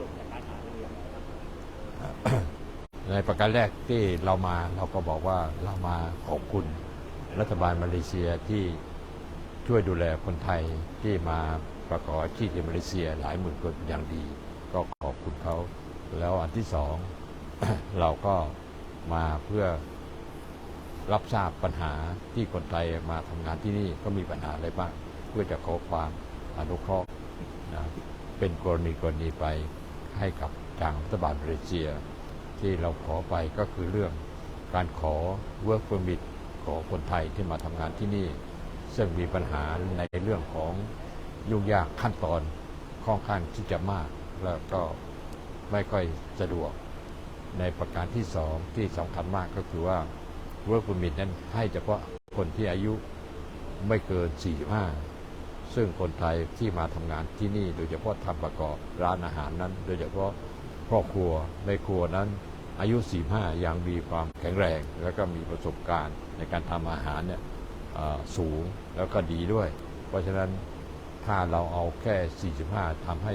รุปในการหารือยังไงครับในประการแรกที่เรามาเราก็บอกว่าเรามาขอบคุณรัฐบาลมาเลเซียที่ช่วยดูแลคนไทยที่มาประกอบอาชีพที่มาเลเซียหลายหมื่นคนอย่างดี ก็ขอบคุณเขา แล้วอันที่สองเราก็มาเพื่อรับทราบปัญหาที่คนไทยมาทำงานที่นี่ก็มีปัญหาอะไรบ้าง เพื่อจะขอความอนุเคราะห์นะเป็นกรณีกรณีไป ให้กับทางรัฐบาลมาเลเซีย ที่เราขอไปก็คือเรื่องการขอ work permit ของคนไทยที่มาทำงานที่นี่ ซึ่งมีปัญหาในเรื่องของยุ่งยากขั้นตอนค่อนข้างที่จะมาก แล้วก็ไม่ค่อยสะดวกในประการที่สองที่สำคัญมากก็คือว่า work permit นั้นให้เฉพาะคนที่อายุไม่เกิน 45 ซึ่งคนไทยที่มาทำงานที่นี่โดยเฉพาะทำประกอบร้านอาหารนั้น โดยเฉพาะครอบครัวในครัวนั้น อายุ 45 ยังมีความแข็งแรง แล้วก็มีประสบการณ์ในการทำอาหารเนี่ยสูงแล้วก็ดีด้วย เพราะฉะนั้นถ้าเราเอาแค่ 45ทำให้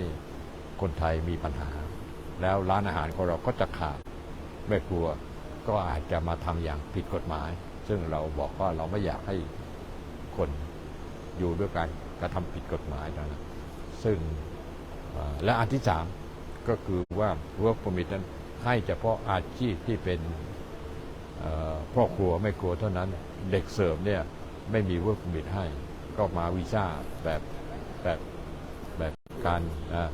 คนไทยมีปัญหา แล้วร้านอาหารของเราก็จะขาดแม่ครัวก็อาจจะมาทำอย่างผิดกฎหมาย ซึ่งเราบอกว่าเราไม่อยากให้คน อยู่ด้วยการกระทำผิดกฎหมายนะซึ่งและอันที่สามก็คือว่า work permit นั้นให้เฉพาะอาชีพที่เป็นพ่อครัวไม่ครัวเท่านั้นเด็กเสิร์ฟเนี่ยไม่มี work permit ให้ ก็มาวีซ่าแบบแบบแบบการ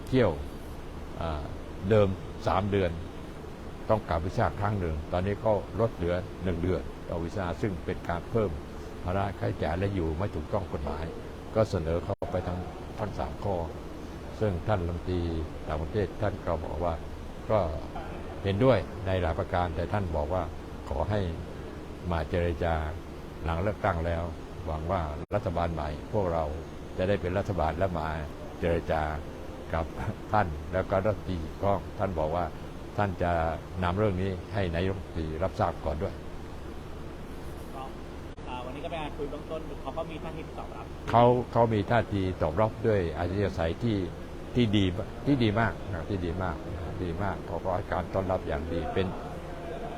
เที่ยวเอ่อเดิม 3 เดือน ต้องกลับวีซ่าครั้งหนึ่ง ตอนนี้ก็ลดเหลือ 1 เดือนต่อวีซ่าซึ่งเป็นการเพิ่ม ภาระค่าใช้จ่ายและอยู่ไม่ถูกต้องกฎหมาย ก็เสนอเข้าไปทั้งทั้งสามข้อ ซึ่งท่านรัฐมนตรีต่างประเทศท่านก็บอกว่าก็เห็นด้วยในหลายประการแต่ท่านบอกว่าขอให้มาเจรจาหลังเลือกตั้งแล้ว หวังว่ารัฐบาลใหม่ พวกเราจะได้เป็นรัฐบาลและมาเจรจากับท่านแล้วก็รัฐมนตรีก็ท่านบอกว่าท่านจะนำเรื่องนี้ให้นายกรัฐมนตรีรับทราบก่อนด้วย อ่าวันนี้ก็เป็นการคุยเบื้องต้นเขาก็มีท่าทีตอบรับเขาเขามีท่าทีตอบรับด้วยอาชีพศัยที่ที่ดีที่ดีมากนะที่ดีมากดีมากเขาก็ให้การต้อนรับอย่างดีเป็น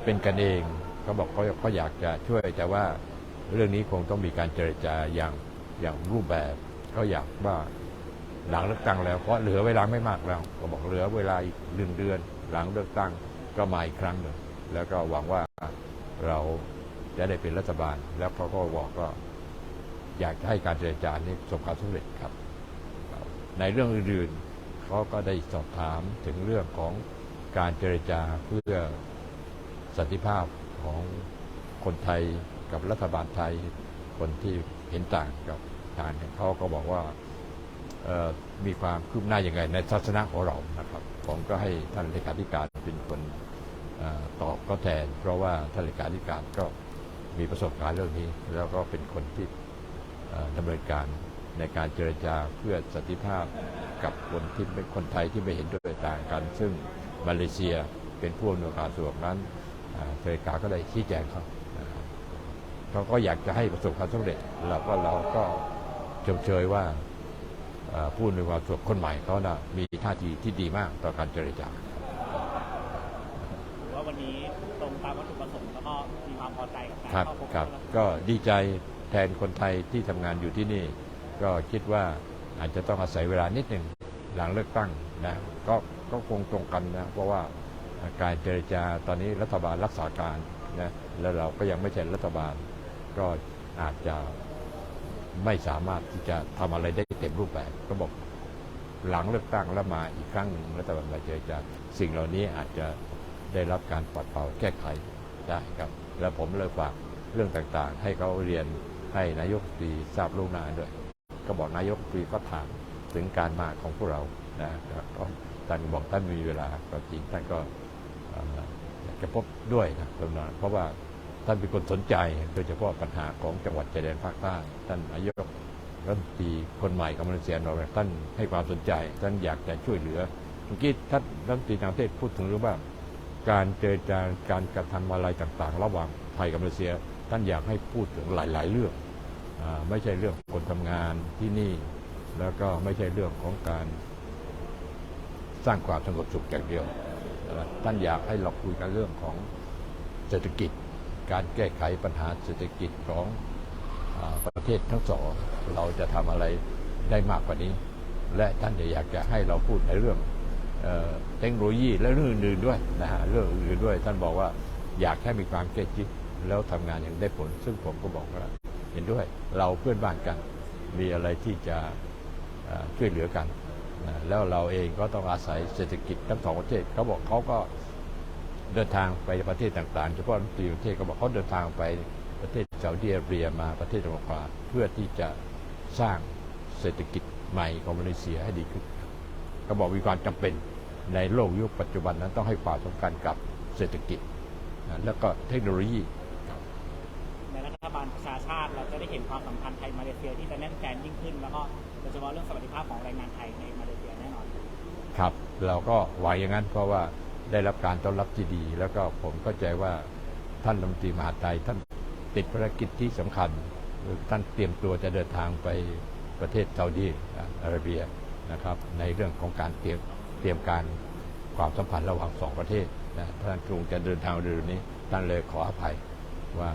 เป็นกันเองเขาบอกเขาเขาอยากจะช่วย แต่ว่าเรื่องนี้คงต้องมีการเจรจาอย่างอย่างรูปแบบเขาอยากว่าหลังเลือกตั้งแล้วเพราะเหลือเวลาไม่มากแล้วก็บอกเหลือเวลาอีกหนึ่งเดือน หลังเลือกตั้งก็มาอีกครั้งหนึ่งแล้วก็หวังว่าเรา จะได้เป็นรัฐบาล แล้วเขาก็บอกก็อยากจะให้การเจรจานี้ประสบความสำเร็จครับ ในเรื่องอื่นๆเขาก็ได้สอบถามถึงเรื่องของการเจรจาเพื่อสันติภาพของคนไทยกับรัฐบาลไทยคนที่เห็นต่างกับทางเขาก็บอกว่ามีความคืบหน้าอย่างไงในทัศนะของเรานะครับ ผมก็ให้ท่านเลขาธิการเป็นคนอตอบก็แทน เพราะว่าท่านเลขาธิการก็ มีประสบการณ์เรื่องนี้ แล้วก็เป็นคนที่ดำเนินการในการเจรจาเพื่อสันติภาพกับคนที่เป็นคนไทยที่ไม่เห็นด้วยต่างกัน ซึ่งมาเลเซียเป็นผู้อำนวยการส่วนนั้นเอ่ออเมริกาก็ได้ชี้แจงเขาเขาก็อยากจะให้ประสบความสำเร็จเราก็เราก็ชมเชยว่าผู้อำนวยการส่วนคนใหม่เขานะมีท่าทีที่ดีมากต่อการเจรจาว่าวันนี้ตรงตามวัตถุ อใจกับการครับเข้าพบครับแล้วก็ดีใจแทนคนไทยที่ทำงานอยู่ที่นี่ ก็คิดว่าอาจจะต้องอาศัยเวลานิดหนึ่งหลังเลือกตั้งนะก็ก็คงตรงกันนะเพราะว่าการเจรจาตอนนี้รัฐบาลรักษาการนะแล้วเราก็ยังไม่ใช่รัฐบาล ก็อาจจะไม่สามารถที่จะทำอะไรได้เต็มรูปแบบก็บอกหลังเลือกตั้งแล้วมาอีกครั้งหนึ่งรัฐบาลมาเจรจาสิ่งเหล่านี้อาจจะได้รับการปัดเป่าแก้ไขได้ครับ แล้วผมเลยฝากเรื่องต่างๆ ให้เขาเรียนให้นายกตรีทราบล่วงหน้าด้วย ก็บอกนายกตรีก็ถามถึงการมาของพวกเรานะครับก็ท่านบอกท่านมีเวลาก็จริงท่านก็อยากจะพบด้วยนะตรงนั้นเพราะว่าท่านเป็นคนสนใจโดยเฉพาะปัญหาของจังหวัดชายแดนภาคใต้ท่านนายกรัฐมนตรีคนใหม่ของมาเลเซียเราท่านให้ความสนใจ ท่านอยากจะช่วยเหลือเมื่อกี้ท่านรัฐมนตรีต่างประเทศพูดถึงเรื่องว่า การเจรจาการกระทำอะไรต่างๆ ระหว่างไทยกับมาเลเซีย ท่านอยากให้พูดถึงหลาย ๆ เรื่องอไม่ใช่เรื่องคนทำงานที่นี่ แล้วก็ไม่ใช่เรื่องของการสร้างความสงบสุขอย่างเดียว ท่านอยากให้เราคุยกันเรื่องของเศรษฐกิจ การแก้ไขปัญหาเศรษฐกิจของอประเทศทั้งสอง เราจะทำอะไรได้มากกว่านี้ และท่านอยากจะให้เราพูดในเรื่อง เทคโนโลยีและเรื่องอื่นๆด้วยนะฮะเรื่องอื่นด้วย ท่านบอกว่าอยากแค่มีความใกล้ชิดแล้วทำงานอย่างได้ผล ซึ่งผมก็บอกว่าเห็นด้วยเราเพื่อนบ้านกัน มีอะไรที่จะช่วยเหลือกัน แล้วเราเองก็ต้องอาศัยเศรษฐกิจทั้งสองประเทศเขาบอกเขาก็เดินทางไปประเทศต่างๆเฉพาะรัฐมนตรีประเทศเขาบอกเขาเดินทางไปประเทศซาอุดิอาระเบียมาประเทศอังกฤษเพื่อที่จะสร้างเศรษฐกิจใหม่ของมาเลเซียให้ดีขึ้น เขาบอกมีความจำเป็นในโลกยุคปัจจุบันนั้นต้องให้ความสำคัญกับเศรษฐกิจนะแล้วก็เทคโนโลยีในรัฐบาลประชาชาติเราจะได้เห็นความสัมพันธ์ไทยมาเลเซียที่จะแน่นแฟนยิ่งขึ้น แล้วก็โดยเฉพาะเรื่องสวัสดิภาพของแรงงานไทยในมาเลเซียแน่นอน ครับ เราก็หวังอย่างนั้นเพราะว่าได้รับการต้อนรับที่ดี แล้วก็ผมเข้าใจว่าท่านรัฐมนตรีมหาดไทยท่านติดภารกิจที่สำคัญคือท่านเตรียมตัวจะเดินทางไปประเทศซาอุดีอาระเบีย นะครับในเรื่องของการเตรียมเตรียมการความสัมพันธ์ระหว่างสองประเทศนะท่านคงจะเดินทางเร็วนี้ท่านเลยขออภัยว่า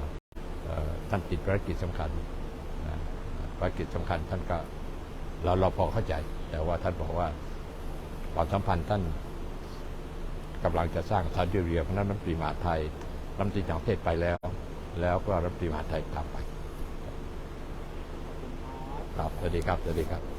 ท่านติดภารกิจสำคัญภารกิจสำคัญท่านก็เราเราพอเข้าใจ แต่ว่าท่านบอกว่าความสัมพันธ์ท่านกำลังจะสร้างซาอุดิอาระเบียเพราะนั้นรัฐมนตรีมหาไทยรัฐมนตรีต่างประเทศไปแล้ว แล้วก็รัฐมนตรีมหาไทยตามไปครับสวัสดีครับสวัสดีครับ